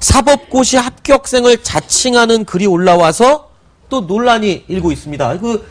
사법고시 합격생을 자칭하는 글이 올라와서 또 논란이 일고 있습니다. 그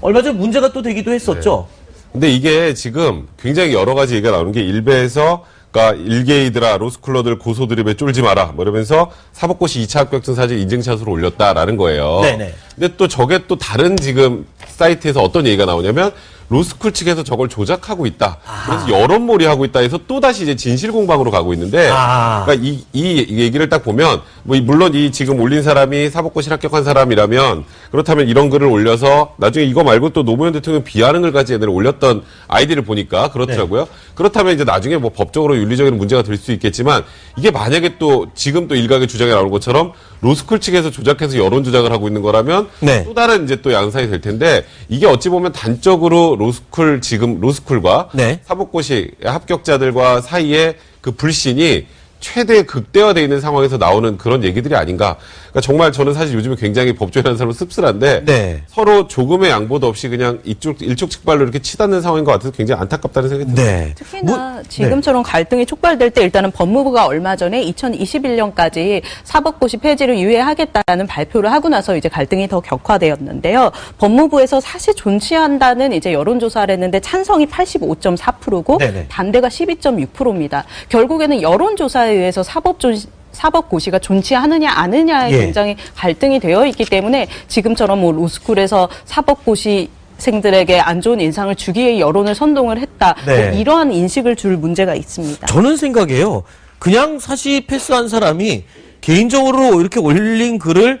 얼마 전 문제가 또 되기도 했었죠. 근데 이게 지금 굉장히 여러 가지 얘기가 나오는 게 일베에서 그러니까 일게이드라 로스쿨러들 고소 드립에 쫄지 마라 뭐 이러면서 사법고시 2차 합격증 사진 인증샷으로 올렸다라는 거예요. 네네. 근데 또 저게 또 다른 지금 사이트에서 어떤 얘기가 나오냐면 로스쿨 측에서 저걸 조작하고 있다. 그래서 여론몰이 하고 있다 해서 또 다시 이제 진실 공방으로 가고 있는데 아. 그러니까 이, 이 얘기를 딱 보면 뭐 이- 물론 이 지금 올린 사람이 사법고시 합격한 사람이라면 그렇다면 이런 글을 올려서 나중에 이거 말고 또 노무현 대통령 비하는 글까지 얘네를 올렸던 아이디를 보니까 그렇더라고요. 네. 그렇다면 이제 나중에 뭐 법적으로 윤리적인 문제가 될 수 있겠지만 이게 만약에 또 지금 또 일각의 주장이 나오는 것처럼 로스쿨 측에서 조작해서 여론 조작을 하고 있는 거라면 네. 또 다른 이제 또 양상이 될 텐데 이게 어찌 보면 단적으로 로스쿨 지금 로스쿨과 네. 사법고시 합격자들과 사이에 그 불신이 최대 극대화되어 있는 상황에서 나오는 그런 얘기들이 아닌가. 그러니까 정말 저는 사실 요즘에 굉장히 법조인하는 사람은 씁쓸한데 네. 서로 조금의 양보도 없이 그냥 이쪽 일촉즉발로 이렇게 치닫는 상황인 것 같아서 굉장히 안타깝다는 생각이 듭니다. 네. 특히나 뭐- 지금처럼 갈등이 촉발될 때 일단은 법무부가 얼마 전에 2021년까지 사법고시 폐지를 유예하겠다는 발표를 하고 나서 이제 갈등이 더 격화되었는데요. 법무부에서 사실 존치한다는 이제 여론조사를 했는데 찬성이 85.4%고 네네. 반대가 12.6%입니다. 결국에는 여론조사 에 의해서 사법 조 사법고시가 존치하느냐 아느냐에 예. 굉장히 갈등이 되어 있기 때문에 지금처럼 뭐 로스쿨에서 사법고시 생들에게 안 좋은 인상을 주기 위해 여론을 선동을 했다. 네. 뭐 이러한 인식을 줄 문제가 있습니다. 저는 생각해요. 그냥 사시 패스한 사람이 개인적으로 이렇게 올린 글을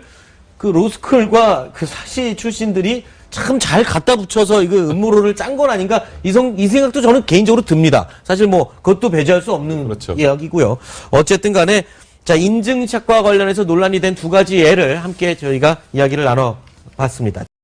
그 로스쿨과 그 사시 출신들이 참 잘 갖다 붙여서 이거 음모론을 짠 건 아닌가 이, 성, 이 생각도 저는 개인적으로 듭니다. 사실 뭐 그것도 배제할 수 없는 그렇죠. 이야기고요. 어쨌든 간에 자 인증샷과 관련해서 논란이 된 두 가지 예를 함께 저희가 이야기를 나눠봤습니다.